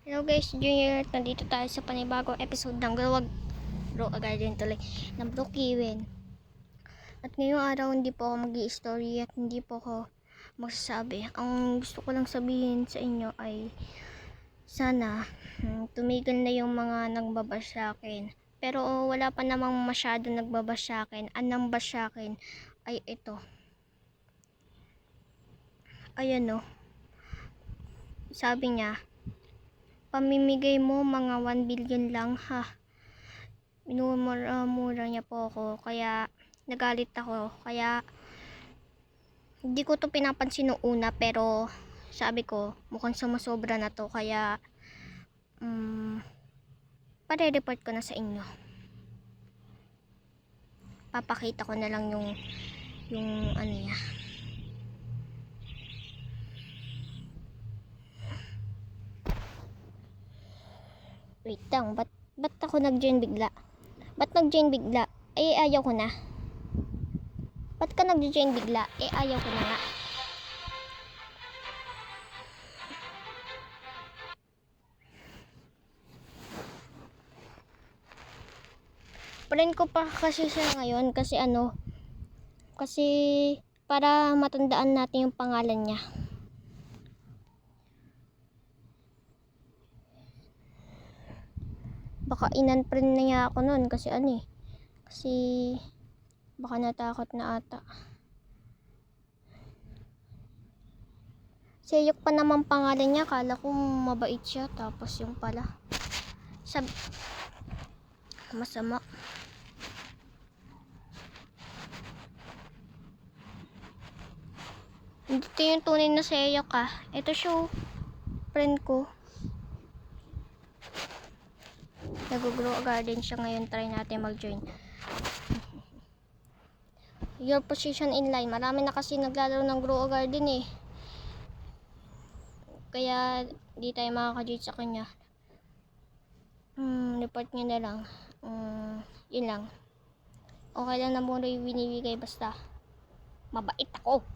Hello guys, Junior. Nandito tayo sa panibagong episode ng Gawag Bro Garden tuloy ng Blue Kiwin. At ngayong araw hindi po ako mag story at hindi po ako magsasabi. Ang gusto ko lang sabihin sa inyo ay sana hmm, tumigil na yung mga nagbabash sa akin. Pero oh, wala pa namang masyado nagbabash sa akin. Ang nambash sa akin ay ito. Ayan oh. Sabi niya, pamimigay mo mga 1 billion lang ha. Minumura-mura niya po ako kaya nagalit ako kaya hindi ko to pinapansin nung una pero sabi ko mukhang sumasobra na to kaya um, pare-report ko na sa inyo. Papakita ko na lang yung yung ano niya. Wait lang, ba't, ba't ako nag-join bigla? Ba't nag-join bigla? Eh, ayaw ko na. Ba't ka nag-join bigla? Eh, ayaw ko na nga. Friend ko pa kasi siya ngayon kasi ano, kasi para matandaan natin yung pangalan niya. Baka inunfriend na niya ako noon kasi ano eh. Kasi baka natakot na ata. Seyok pa naman pangalan niya. Kala ko mabait siya. Tapos yung pala. Sab masama. Hindi ito yung tunay na Seyok ah. Ito siya oh. Friend ko. Nag-grow garden siya ngayon. Try natin mag-join. Your position in line. Marami na kasi naglalaro ng grow garden eh. Kaya di tayo makaka-join sa kanya. Hmm, report niya na lang. Hmm, yun lang. Okay lang na muna yung binibigay basta mabait ako.